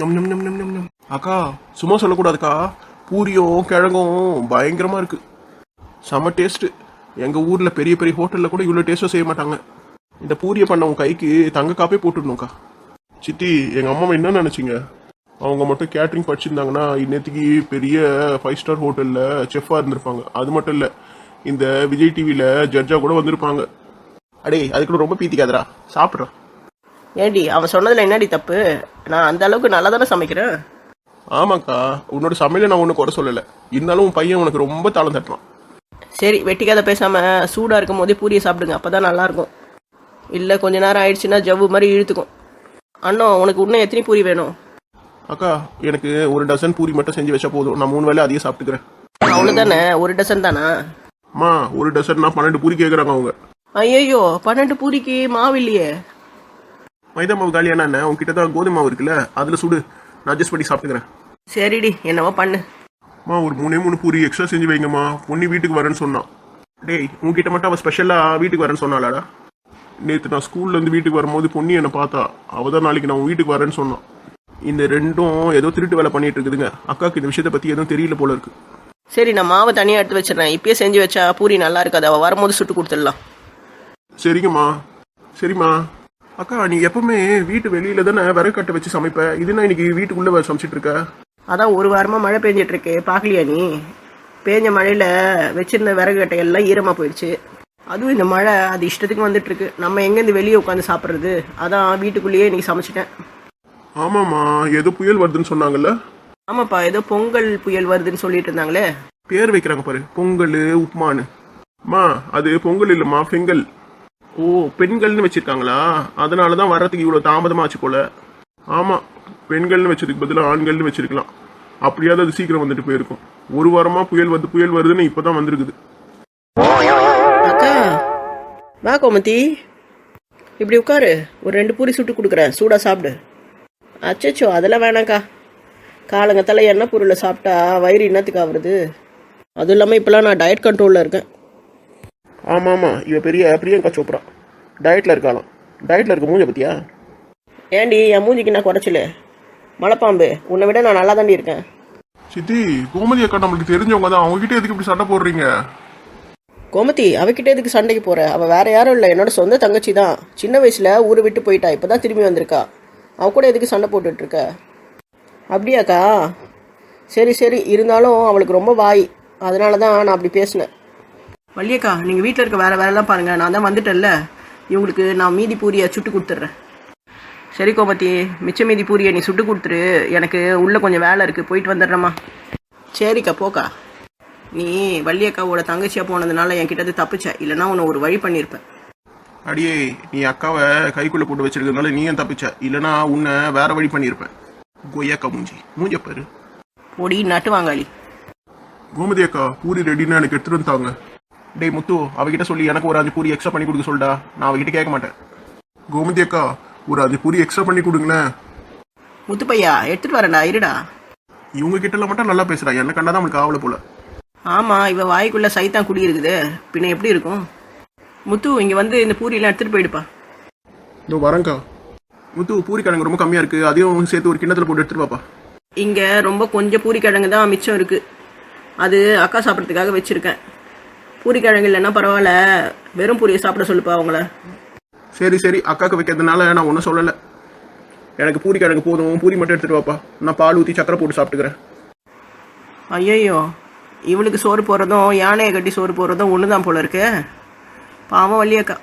நம் நம் நம் நம் நம் நம். அக்கா சும்மா சொல்லக்கூடாதுக்கா. பூரியும் கிழங்கும் பயங்கரமாக இருக்கு. செம டேஸ்ட்டு எங்கள் ஊரில் பெரிய பெரிய ஹோட்டலில் கூட இவ்வளோ டேஸ்ட்டும் செய்ய மாட்டாங்க. இந்த பூரியை பண்ண உன் கைக்கு தங்க காப்பே போட்டுடணும்க்கா. சித்தி எங்கள் அம்மா என்ன நினச்சிங்க? அவங்க மட்டும் கேட்ரிங் படிச்சிருந்தாங்கன்னா இன்னத்துக்கு பெரிய ஃபைவ் ஸ்டார் ஹோட்டலில் செஃப்பாக இருந்திருப்பாங்க. அது மட்டும் இல்லை இந்த விஜய் டிவியில் ஜட்ஜாக கூட வந்திருப்பாங்க. அடே அதுக்குள்ள ரொம்ப பீத்திக்காதரா சாப்பிட்றோம் ஏண்டி அவன் சொன்னதுல என்னடி தப்பு? நான் அந்த அளவுக்கு நல்லா தானே சமைக்கிறேன்? ஆமாக்கா உன்னோட சமையலை நான் ஒன்றும் குறை சொல்லலை. இருந்தாலும் உன் பையன் உனக்கு ரொம்ப தாளம் தட்டுறான். சரி வெட்டிக்காத பேசாம சூடா இருக்கும் போதே பூரியை சாப்பிடுங்க அப்பதான் நல்லா இருக்கும் இல்ல கொஞ்ச நேரம் ஆயிடுச்சுன்னா ஜவ்வு மாதிரி இழுத்துக்கும். அண்ணா உனக்கு இன்னும் எத்தனை பூரி வேணும்? அக்கா எனக்கு ஒரு டசன் பூரி மட்டும் செஞ்சு வச்சா போதும். நான் மூணு வேளை அதையே சாப்பிட்டுக்கிறேன். அவ்வளவுதானே? ஒரு டசன் தானா? அம்மா ஒரு டசன்னா பன்னெண்டு பூரி கேட்குறாங்க அவங்க. ஐயோ பன்னெண்டு பூரிக்கு மாவு இல்லையே. மைதா மாவு காலியானா என்ன உங்ககிட்ட தான் கோதுமை மாவு இருக்குல்ல அதில் சுடு. நான் அட்ஜஸ்ட் பண்ணி சாப்பிட்டுக்கிறேன். சரிடி என்னவோ பண்ணு. அம்மா ஒரு மூணே மூணு பூரி எக்ஸ்ட்ரா செஞ்சு வைங்கம்மா. பொண்ணு வீட்டுக்கு வரேன்னு சொன்னான். டேய் உங்ககிட்ட மட்டும் அவள் ஸ்பெஷலாக வீட்டுக்கு வரேன்னு சொன்னாளாடா? நேற்று நான் ஸ்கூல்ல இருந்து வீட்டுக்கு வரும்போது பொண்ணு என்னை பார்த்தா. அவள் தான் நாளைக்கு நான் வீட்டுக்கு வரேன்னு சொன்னான். இந்த ரெண்டும் ஏதோ திருட்டு வேலை பண்ணிட்டு இருக்குதுங்க. அக்காவுக்கு இந்த விஷயத்தை பற்றி எதுவும் தெரியல போல இருக்கு. சரி நான் மாவை தனியாக எடுத்து வச்சிடுறேன். இப்பயே செஞ்சு வச்சா பூரி நல்லா இருக்காது. அவள் வரும்போது சுட்டு கொடுத்துடலாம். சரிங்கம்மா. சரிம்மா. அக்கா நீ எப்பவுமே வீட்டு வெளியில தானே விறகு கட்டை வச்சு சமைப்ப? இதுனா இன்னைக்கு வீட்டுக்குள்ள சமைச்சிட்டு இருக்க? அதான் ஒரு வாரமா மழை பெஞ்சிட்டு இருக்கு. பார்க்கலையா நீ? பேஞ்ச மழையில வச்சிருந்த விறகு கட்டை எல்லாம் ஈரமா போயிடுச்சு. அதுவும் இந்த மழை அது இஷ்டத்துக்கு வந்துட்டு இருக்கு. நம்ம எங்கேருந்து வெளியே உட்காந்து சாப்பிட்றது? அதான் வீட்டுக்குள்ளேயே இன்னைக்கு சமைச்சிட்டேன். ஆமாம்மா ஏதோ புயல் வருதுன்னு சொன்னாங்கல்ல? ஆமாப்பா ஏதோ பொங்கல் புயல் வருதுன்னு சொல்லிட்டு இருந்தாங்களே. பேர் வைக்கிறாங்க பாரு பொங்கல் உப்புமான்னு அம்மா அது பொங்கல் இல்லைம்மா பெங்கல். ஓ பெண்கள்னு வச்சிருக்காங்களா? அதனால தான் வர்றதுக்கு இவ்வளோ தாமதமாச்சு போல. ஆமாம் பெண்கள்னு வச்சதுக்கு பதிலாக ஆண்கள்னு வச்சிருக்கலாம். அப்படியாவது அது சீக்கிரம் வந்துட்டு போயிருக்கும். ஒரு வாரமாக புயல் வருது புயல் வருதுன்னு இப்போதான் வந்திருக்குது. அக்கா வா கோமதி. இப்படி உட்காரு. ஒரு ரெண்டு பூரி சுட்டு கொடுக்குறேன். சூடாக சாப்பிடு. அச்சச்சோ அதெல்லாம் வேணாம்க்கா. காலங்கத்தால எண்ணெய் பொருளை சாப்பிட்டா வயிறு என்னத்துக்கு ஆகுறது அதுவும் இல்லாமல் இப்போலாம் நான் டயட் கண்ட்ரோலில் இருக்கேன். ஆமாம் ஆமாம் இவ பெரிய பிரியங்கா சோப்ரா. டயட்டில் இருக்காளாம். டயட்டில் இருக்க மூஞ்ச பத்தியா? ஏண்டி என் மூஞ்சிக்கு நான் குறைச்சல? மலைப்பாம்பு உன்னை விட நான் நல்லா தாண்டி இருக்கேன். சித்தி கோமதி அக்கா நம்மளுக்கு தெரிஞ்சவங்க தான். அவங்ககிட்ட எதுக்கு இப்படி சண்டை போடுறீங்க? கோமதி அவகிட்ட எதுக்கு சண்டைக்கு போற? அவ வேற யாரும் இல்லை. என்னோட சொந்த தங்கச்சி தான். சின்ன வயசுல ஊரை விட்டு போயிட்டா. இப்பதான் திரும்பி வந்திருக்கா. அவ கூட எதுக்கு சண்டை போட்டுட்டு இருக்க? அப்படியாக்கா? சரி சரி. இருந்தாலும் அவளுக்கு ரொம்ப வாய். அதனால தான் நான் அப்படி பேசினேன். வள்ளியக்கா நீங்கள் வீட்டில் இருக்க வேற வேலைலாம் பாருங்க. நான் தான் வந்துட்டேன்ல. இவங்களுக்கு நான் மீதி பூரியை சுட்டு கொடுத்துட்றேன். சரி கோமதி மிச்ச மீதி பூரியை நீ சுட்டு கொடுத்துரு. எனக்கு உள்ளே கொஞ்சம் வேலை இருக்குது போயிட்டு வந்துடுறேம்மா. சரிக்கா போக்கா. நீ வள்ளியக்காவோட தங்கச்சியா போனதுனால என்கிட்ட இருந்து தப்பிச்ச. இல்லைன்னா உன்னை ஒரு வழி பண்ணியிருப்பேன் அடியே நீ அக்காவை கைக்குள்ள போட்டு வச்சிருக்கிறதுனால நீ ஏன் தப்பிச்ச. இல்லனா உன்னை வேற வழி பண்ணியிருப்பேன் கொய்யாக்கா மூஞ்சி. மூஞ்ச பாரு. பொடி நட்டு வாங்காளி. கோமதி அக்கா பூரி ரெடின்னு எனக்கு எடுத்துட்டு வந்துட்டாங்க டேய் முத்து அவகிட்ட சொல்லி எனக்கு ஒரு அஞ்சு பூரி எக்ஸ்ட்ரா பண்ணி கொடுக்க சொல்டா. நான் அவகிட்ட கேட்க மாட்டேன். கோமதி அக்கா ஒரு அஞ்சு பூரி எக்ஸ்ட்ரா பண்ணி கொடுங்களேன் முத்துப்பையா எடுத்துட்டு வரேன்டா இருடா. இவங்க கிட்ட மட்டும் நல்லா பேசுறா என்ன கண்டாதான் அவனுக்கு ஆவல போல. ஆமா இவ வாய்க்குள்ள சைத்தான் குடி இருக்குது. பின்ன எப்படி இருக்கும்? முத்து இங்க வந்து இந்த பூரியெல்லாம் எடுத்துட்டு போயிடுப்பா. இதோ வரேங்க்கா முத்து பூரி கிழங்கு ரொம்ப கம்மியா இருக்கு. அதையும் சேர்த்து ஒரு கிண்ணத்துல போட்டு எடுத்துட்டு வாப்பா. இங்க ரொம்ப கொஞ்சம் பூரி கிழங்கு தான் மிச்சம் இருக்கு. அது அக்கா சாப்பிட்றதுக்காக வச்சிருக்கேன். பூரி கிழங்கு இல்லைன்னா பரவாயில்ல. வெறும் பூரியை சாப்பிட சொல்லுப்பா அவங்கள. சரி சரி. அக்காக்கு வைக்கிறதுனால நான் ஒன்றும் சொல்லலை. எனக்கு பூரி கிழங்கு போதும். பூரி மட்டும் எடுத்துட்டு வாப்பா. நான் பால் ஊற்றி சக்கரை போட்டு சாப்பிட்டுக்கிறேன். ஐயையோ. இவளுக்கு சோறு போடுறதும் யானையை கட்டி சோறு போடுறதும் ஒன்று தான் போல இருக்கு. பாவம் வள்ளியக்கா